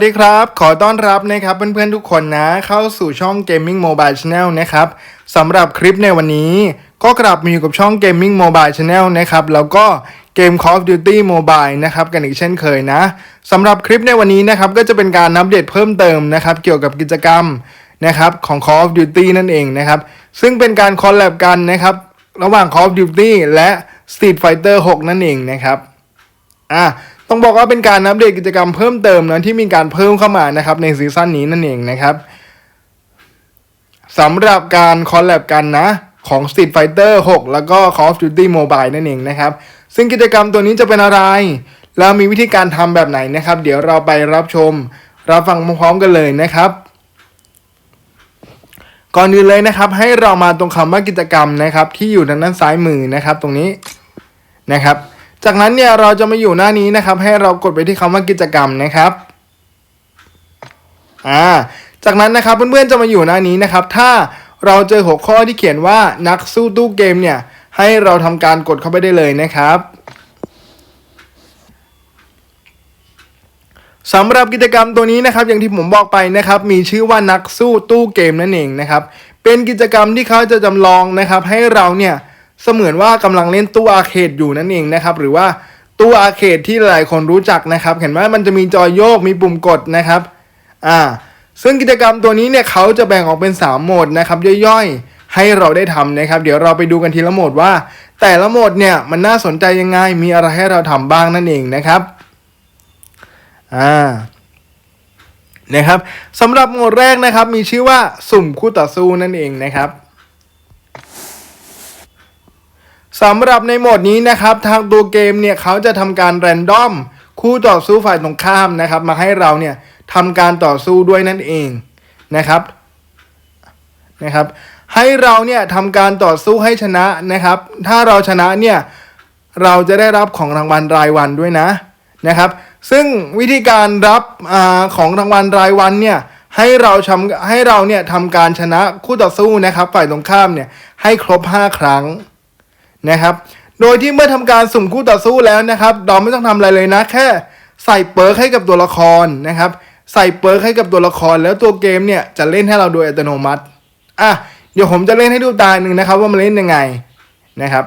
สวัสดีครับ ขอต้อนรับนะครับเพื่อนๆทุกคนนะ เข้าสู่ช่อง Gaming Mobile Channel นะครับสำหรับคลิปในวันนี้ ก็กลับมาอยู่กับช่อง Gaming Mobile Channel นะครับแล้วก็เกม Call of Duty Mobile นะครับกันอีกเช่นเคยนะสำหรับคลิปในวันนี้นะครับก็จะเป็นการอัปเดตเพิ่มเติมนะครับเกี่ยวกับกิจกรรมนะครับของ Call of Duty นั่นเองนะครับซึ่งเป็นการคอลแลบกันนะครับระหว่าง Call of Duty และ Street Fighter 6 นั่นเองนะครับอะ ต้องบอกว่าเป็นการอัปเดตกิจกรรมเพิ่มเติมนะที่มีการเพิ่มเข้ามานะครับในซีซั่นนี้นั่นเองนะครับสำหรับการคอลแลบกันนะของ Street Fighter 6 แล้วก็ Call of Duty Mobile นั่นเองนะครับ ซึ่งกิจกรรมตัวนี้จะเป็นอะไร แล้วมีวิธีการทำแบบไหนนะครับ เดี๋ยวเราไปรับชม รับฟังพร้อมๆกันเลยนะครับ ก่อนอื่นเลยนะครับ ให้เรามาตรงคำว่ากิจกรรมนะครับ ที่อยู่ทางด้านซ้ายมือนะครับ ตรงนี้นะครับ จากนั้นเนี่ยเราจะมาอยู่หน้านี้นะครับ ให้เรากดไปที่คำว่ากิจกรรมนะครับอ่าจากนั้นนะครับเพื่อนๆจะมาอยู่หน้านี้นะครับ ถ้าเราเจอหัวข้อที่เขียนว่านักสู้ตู้เกมเนี่ยให้เราทำการกดเข้าไปได้เลยนะครับสำหรับกิจกรรมตัวนี้นะครับ อย่างที่ผมบอกไปนะครับ มีชื่อว่านักสู้ตู้เกมนั่นเองนะครับ เป็นกิจกรรมที่เขาจะจำลองนะครับ ให้เราเนี่ย เสมือนว่ากำลังเล่นตู้อาร์เคดอยู่นั่นเองนะครับ หรือว่าตู้อาร์เคดที่หลายคนรู้จักนะครับ เห็นไหมมันจะมีจอโยกมีปุ่มกดนะครับ อ่า ซึ่งกิจกรรมตัวนี้เนี่ยเขาจะแบ่งออกเป็น 3 โหมดนะครับย่อยๆ ให้เราได้ทำนะครับ เดี๋ยวเราไปดูกันทีละโหมดว่า แต่ละโหมดเนี่ยมันน่าสนใจยังไงมีอะไรให้เราทำบ้างนั่นเองนะครับอ่านะครับสำหรับโหมดแรกนะครับมีชื่อว่าสุ่มคู่ต่อสู้นั่นเองนะครับ สำหรับในโหมดนี้นะครับ ทางตัวเกมเนี่ยเขาจะทำการแรนดอมคู่ต่อสู้ฝ่ายตรงข้ามนะครับ มาให้เราเนี่ยทำการต่อสู้ด้วยนั่นเองนะครับนะครับ ให้เราเนี่ยทำการต่อสู้ให้ชนะนะครับ ถ้าเราชนะเนี่ยเราจะได้รับของรางวัลรายวันด้วยนะนะครับ ซึ่งวิธีการรับอาของรางวัลรายวันเนี่ยให้เราทำให้เราเนี่ยทำการชนะคู่ต่อสู้นะครับ ฝ่ายตรงข้ามเนี่ยให้ครบ 5 ครั้ง นะครับ โดยที่เมื่อทำการสุ่มคู่ต่อสู้แล้วนะครับ เราไม่ต้องทำอะไรเลยนะ แค่ใส่เปิร์กให้กับตัวละครนะครับ ใส่เปิร์กให้กับตัวละคร แล้วตัวเกมเนี่ยจะเล่นให้เราโดยอัตโนมัติอะเดี๋ยวผมจะเล่นให้ดูตาหนึ่งนะครับ ว่ามันเล่นยังไงนะครับ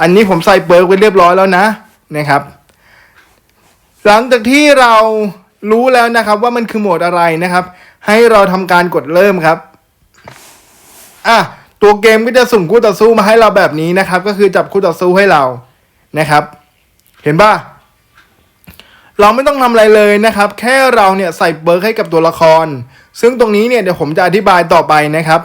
อันนี้ผมใส่เปิร์กไว้เรียบร้อยแล้วนะนะครับ หลังจากที่เรารู้แล้วนะครับว่ามันคือโหมดอะไรนะครับ ให้เราทำการกดเริ่มครับอะ ตัวเกมก็จะสุ่มคู่ต่อสู้มาให้เราแบบนี้นะครับ ก็คือจับคู่ต่อสู้ให้เรานะครับ เห็นป่ะเราไม่ต้องทำอะไรเลยนะครับ แค่เราเนี่ยใส่เบิร์กให้กับตัวละคร ซึ่งตรงนี้เนี่ยเดี๋ยวผมจะอธิบายต่อไปนะครับ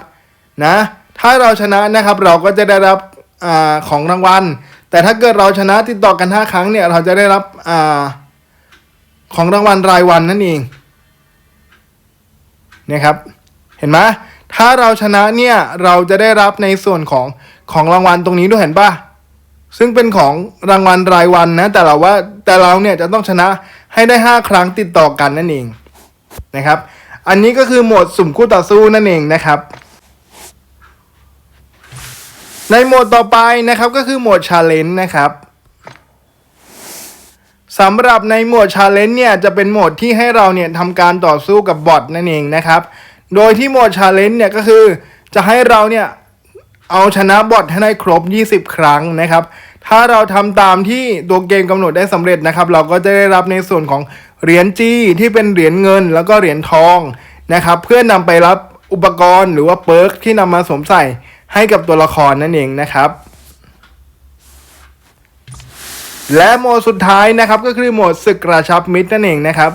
นะถ้าเราชนะนะครับเราก็จะได้รับอาของรางวัล แต่ถ้าเกิดเราชนะติดต่อกัน 5 ครั้งเนี่ยเราจะได้รับอาของรางวัลรายวันนั่นเองนะครับ เห็นไหม ถ้าเราชนะเนี่ยเราจะได้รับในส่วนของของรางวัลตรงนี้ด้วยเห็นปะซึ่งเป็นของรางวัลรายวันนะ แต่เราว่าแต่เราเนี่ยจะต้องชนะให้ได้ 5 ครั้งติดต่อกันนั่นเองนะครับ อันนี้ก็คือโหมดสุ่มคู่ต่อสู้นั่นเองนะครับ ในโหมดต่อไปนะครับก็คือโหมดชาเลนจ์นะครับสำหรับในโหมดชาเลนจ์เนี่ยจะเป็นโหมดที่ให้เราเนี่ยทำการต่อสู้กับบอทนั่นเองนะครับ โดยที่หมดชาเลนจ์เนี่ยก็คือจะให้เราเนี่ยเอาชนะบอทให้ได้ครบ 20 ครั้งนะครับ ถ้าเราทำตามที่ตัวเกมกำหนดได้สำเร็จนะครับ เราก็จะได้รับในส่วนของเหรียญจี้ที่เป็นเหรียญเงินแล้วก็เหรียญทองนะครับ เพื่อนำไปรับอุปกรณ์หรือว่าเปิร์กที่นำมาสวมใส่ให้กับตัวละครนั่นเองนะครับ และโหมดสุดท้ายนะครับก็คือโหมดศึกกระชับมิตรนั่นเองนะครับ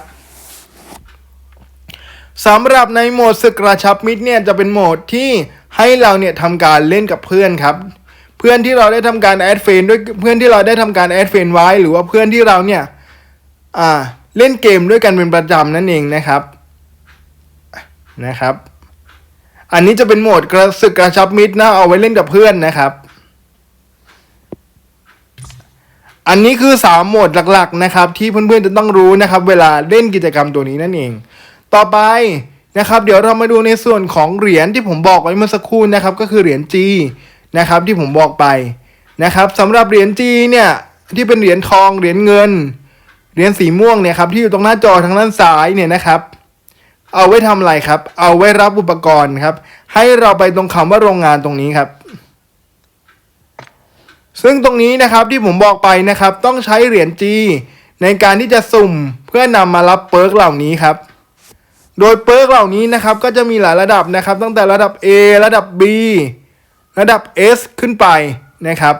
สำหรับในโหมดศึกกระชับมิตรเนี่ยจะเป็นโหมดที่ให้เราเนี่ยทำการเล่นกับเพื่อนครับ เพื่อนที่เราได้ทำการแอดเฟนด้วยเพื่อนที่เราได้ทำการแอดเฟนไว้ หรือว่าเพื่อนที่เราเนี่ยอ่าเล่นเกมด้วยกันเป็นประจำนั่นเองนะครับนะครับ อันนี้จะเป็นโหมดกระศึกกระชับมิตรนะเอาไว้เล่นกับเพื่อนนะครับ อันนี้คือสามโหมดหลักๆนะครับ ที่เพื่อนๆจะต้องรู้นะครับ เวลาเล่นกิจกรรมตัวนี้นั่นเอง ต่อไปนะครับ เดี๋ยวเรามาดูในส่วนของเหรียญที่ผมบอกไว้เมื่อสักครู่นะครับ ก็คือเหรียญ G นะครับที่ผมบอกไปนะครับสำหรับเหรียญ G เนี่ยที่เป็นเหรียญทองเหรียญเงินเหรียญสีม่วงเนี่ยครับที่อยู่ตรงหน้าจอทางด้านซ้ายเนี่ยนะครับ เอาไว้ทำอะไรครับ เอาไว้รับอุปกรณ์ครับ ให้เราไปตรงคำว่าโรงงานตรงนี้ครับ ซึ่งตรงนี้นะครับที่ผมบอกไปนะครับ ต้องใช้เหรียญ G ในการที่จะสุ่มเพื่อนำมารับเปิร์กเหล่านี้ครับ โดยเปิร์กเหล่านี้นะครับก็จะมีหลายระดับนะครับ ตั้งแต่ระดับ A ระดับ B ระดับ S ขึ้นไปนะครับ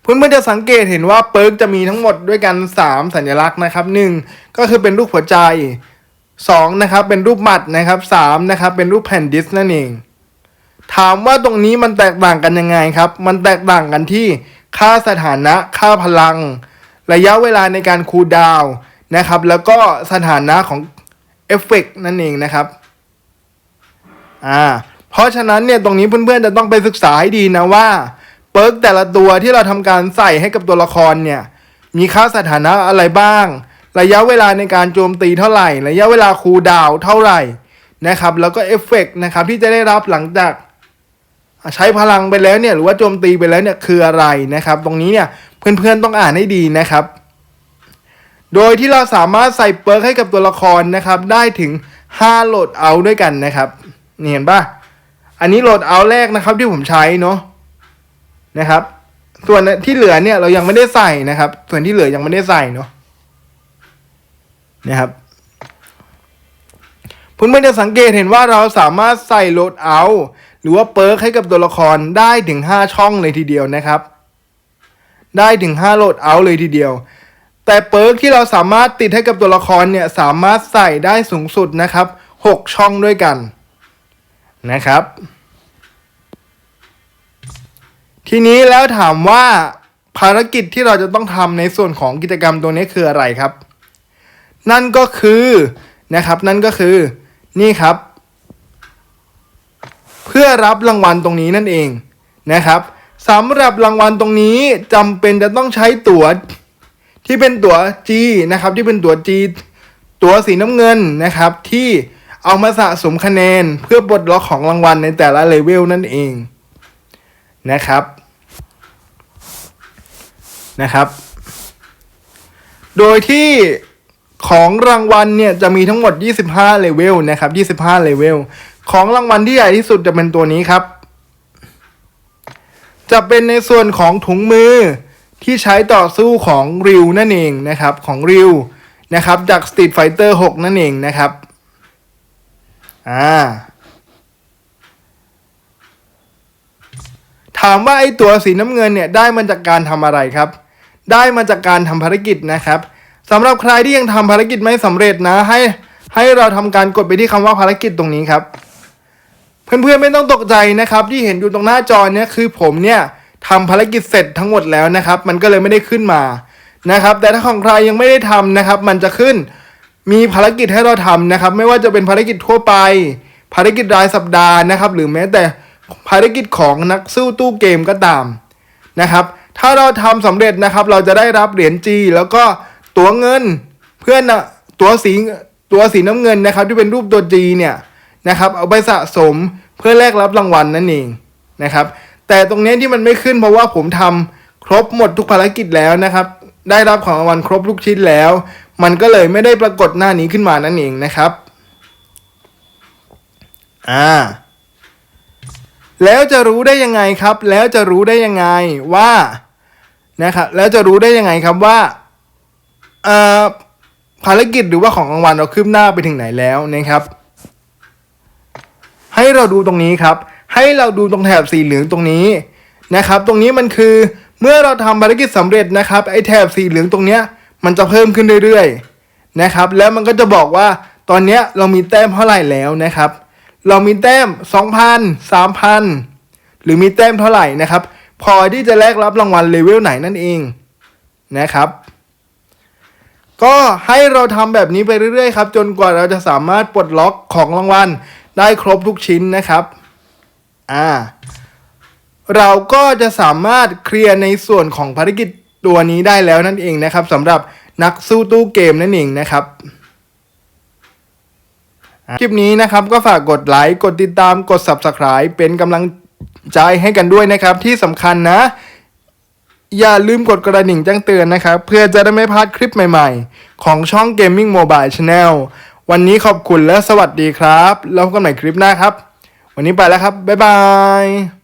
เพื่อนๆจะสังเกตเห็นว่าเปิร์กจะมีทั้งหมดด้วยกัน 3 สัญลักษณ์นะครับ 1 ก็คือเป็นรูปหัวใจ 2 นะครับ เป็นรูปหมัดนะครับ3นะครับ เป็นรูปแผ่นดิสก์นั่นเอง ถามว่าตรงนี้มันแตกต่างกันยังไงครับ มันแตกต่างกันที่ค่าสถานะ ค่าพลัง ระยะเวลาในการคูลดาวน์ นะครับ แล้วก็สถานะของเอฟเฟกต์นั่นเองนะครับ อ่า เพราะฉะนั้นเนี่ยตรงนี้เพื่อนๆจะต้องไปศึกษาให้ดีนะว่าเปิร์กแต่ละตัวที่เราทำการใส่ให้กับตัวละครเนี่ย มีค่าสถานะอะไรบ้าง ระยะเวลาในการโจมตีเท่าไหร่ ระยะเวลาคูลดาวเท่าไหร่นะครับ แล้วก็เอฟเฟกต์นะครับที่จะได้รับหลังจากใช้พลังไปแล้วเนี่ยหรือว่าโจมตีไปแล้วเนี่ยคืออะไรนะครับ ตรงนี้เนี่ยเพื่อนๆต้องอ่านให้ดีนะครับ โดยที่เราสามารถใส่เปิร์กให้กับตัวละครนะครับ ได้ถึง 5 โหลดเอาด้วยกันนะครับนี่เห็นปะอันนี้โหลดเอาแรกนะครับที่ผมใช้เนาะนะครับ ส่วนที่เหลือเนี่ยเรายังไม่ได้ใส่นะครับ ส่วนที่เหลือยังไม่ได้ใส่เนาะนะครับเพื่อนๆจะสังเกตเห็นว่าเราสามารถใส่โหลดเอาหรือว่าเปิร์กให้กับตัวละครได้ถึง 5 ช่องเลยทีเดียวนะครับ ได้ถึง 5 โหลดเอาเลยทีเดียว แต่เปิร์กที่เราสามารถติดให้กับตัวละครเนี่ยสามารถใส่ได้สูงสุดนะครับ 6 ช่องด้วยกันนะครับ ทีนี้แล้วถามว่าภารกิจที่เราจะต้องทำในส่วนของกิจกรรมตัวนี้คืออะไรครับ นั่นก็คือนะครับ นั่นก็คือนี่ครับ เพื่อรับรางวัลตรงนี้นั่นเองนะครับสำหรับรางวัลตรงนี้จำเป็นจะต้องใช้ตั๋ว ที่เป็นตั๋ว G นะครับที่เป็นตั๋ว G ตั๋วสีน้ำเงินนะครับที่เอามาสะสมคะแนนเพื่อปลดล็อกของรางวัลในแต่ละเลเวลนั่นเองนะครับนะครับ โดยที่ของรางวัลเนี่ยจะมีทั้งหมด 25 เลเวลนะครับ 25 เลเวล ของรางวัลที่ใหญ่ที่สุดจะเป็นตัวนี้ครับ จะเป็นในส่วนของถุงมือ ที่ใช้ต่อสู้ของริวนั่นเองนะครับของริวนะครับจาก Street Fighter 6นั่นเองนะครับอ่าถามว่าไอตัวสีน้ำเงินเนี่ยได้มาจากการทำอะไรครับ ได้มาจากการทำภารกิจนะครับสำหรับใครที่ยังทำภารกิจไม่สำเร็จนะให้ให้เราทำการกดไปที่คำว่าภารกิจตรงนี้ครับ เพื่อนๆไม่ต้องตกใจนะครับ ที่เห็นอยู่ตรงหน้าจอเนี่ยคือผมเนี่ย ทำภารกิจเสร็จทั้งหมดแล้วนะครับ มันก็เลยไม่ได้ขึ้นมานะครับ แต่ถ้าของใครยังไม่ได้ทำนะครับ มันจะขึ้นมีภารกิจให้เราทำนะครับ ไม่ว่าจะเป็นภารกิจทั่วไป ภารกิจรายสัปดาห์นะครับ หรือแม้แต่ภารกิจของนักสู้ตู้เกมก็ตามนะครับ ถ้าเราทำสำเร็จนะครับ เราจะได้รับเหรียญจีแล้วก็ตัวเงินเพื่อนะตัวสีตัวสีน้ำเงินนะครับ ที่เป็นรูปตัวจีเนี่ยนะครับ เอาไปสะสมเพื่อแลกรับรางวัลนั่นเองนะครับ แต่ตรงนี้ที่มันไม่ขึ้นเพราะว่าผมทำครบหมดทุกภารกิจแล้วนะครับ ได้รับของรางวัลครบทุกชิ้นแล้ว มันก็เลยไม่ได้ปรากฏหน้านี้ขึ้นมานั่นเองนะครับอ่าแล้วจะรู้ได้ยังไงครับ แล้วจะรู้ได้ยังไงว่านะครับแล้วจะรู้ได้ยังไงครับว่าอ่าภารกิจหรือว่าของรางวัลเราคืบหน้าไปถึงไหนแล้วนะครับ ให้เราดูตรงนี้ครับ ให้เราดูตรงแถบสีเหลืองตรงนี้นะครับ ตรงนี้มันคือเมื่อเราทำภารกิจสำเร็จนะครับไอ้แถบสีเหลืองตรงเนี้ยมันจะเพิ่มขึ้นเรื่อยๆนะครับ แล้วมันก็จะบอกว่าตอนเนี้ยเรามีแต้มเท่าไหร่แล้วนะครับ เรามีแต้ม 2,000 3,000 หรือมีแต้มเท่าไหร่นะครับ พอที่จะแลกรับรางวัลเลเวลไหนนั่นเองนะครับ ก็ให้เราทำแบบนี้ไปเรื่อยๆครับ จนกว่าเราจะสามารถปลดล็อกของรางวัลได้ครบทุกชิ้นนะครับ่าเราก็จะสามารถเคลียร์ในส่วนของภารกิจตัวนี้ได้แล้วนั่นเองนะครับสำหรับนักสู้ตู้เกมนั่นเองนะครับ คลิปนี้นะครับก็ฝากกดไลค์ กดติดตามกด Subscribe เป็นกำลังใจให้กันด้วยนะครับ ที่สำคัญนะ อย่าลืมกดกระดิ่งแจ้งเตือนนะครับ เพื่อจะได้ไม่พลาดคลิปใหม่ๆ ของช่อง Gaming Mobile Channel วันนี้ขอบคุณและสวัสดีครับ แล้วพบกันใหม่คลิปหน้าครับ วันนี้ไปแล้วครับ บ๊ายบาย